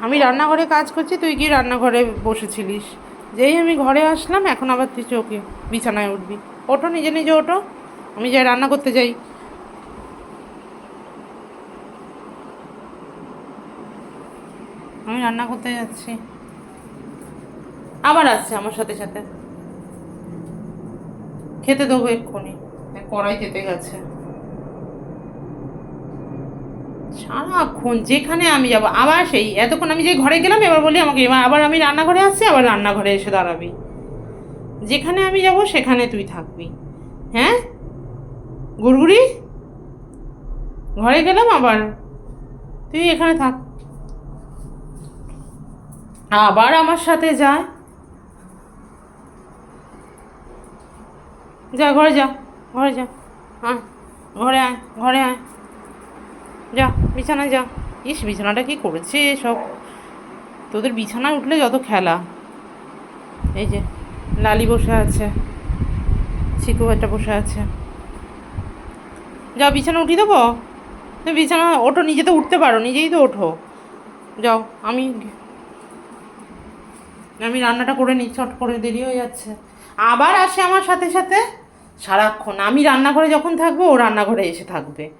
আমি রান্নাঘরে কাজ করছি, তুই কি রান্নাঘরে বসেছিলিস। যেই আমি ঘরে আসলাম, এখন আবার তুই চোখে বিছানায় উঠবি। ওঠো, নিজে নিজে ওঠো। আমি যাই রান্না করতে যাই। আমি রান্না করতে যাচ্ছি। আবার আসছে আমার সাথে সাথে। খেতে দেবো এক্ষুনি। কড়াই যেতে গেছে। সারাক্ষণ যেখানে আমি যাব, আবার সেই, এতক্ষণ আমি যে ঘরে গেলাম, এবার বলি আমাকে, এবার, আবার আমি রান্নাঘরে আসছি, আবার রান্নাঘরে এসে দাঁড়াবি। যেখানে আমি যাব, সেখানে তুই থাকবি। হ্যাঁ? গুড়গুড়ি? ঘরে গেলাম, আবার তুই এখানে থাক। আবার আমার সাথে যায় যা, ঘরে যা ঘরে যা। হ্যাঁ ঘরে আয় ঘরে আয়। যা, বিছানায় যা। ইস, বিছানাটা কি করেছে সব তোদের বিছানায় উঠলে যত খেলা। এই যে, লালি বসে আছে চিকু একটা বসে আছে। যাও, বিছানা উঠিয়ে দেবো? বিছানা, ওঠো, নিজে তো উঠতে পারো, নিজেই তো ওঠো। যাও, আমি আমি রান্নাটা করে নিই, চট করে, দেরি হয়ে যাচ্ছে। আবার আসে আমার সাথে সাথে? সারাক্ষণ, আমি রান্নাঘরে যখন থাকব, ও রান্নাঘরে এসে থাকবে।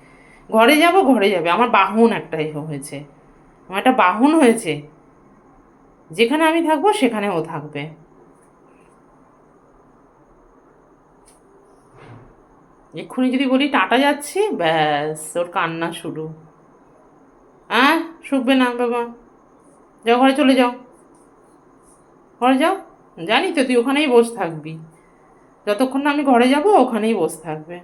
ঘরে যাব, ঘরে যাবে। আমার বাহন একটা হয়েছে। আমার একটা বাহন হয়েছে। যেখানে আমি থাকব, সেখানে ও থাকবে। এক্ষুনি যদি বলি, টাটা যাচ্ছি, ব্যাস, ওর কান্না শুরু। হ্যাঁ শুকবে না বাবা। যাও, ঘরে চলে যাও। ঘরে যাও। জানি তো, তুই ওখানেই বসে থাকবি। যতক্ষণ না আমি ঘরে যাব, ওখানেই বসে থাকবে।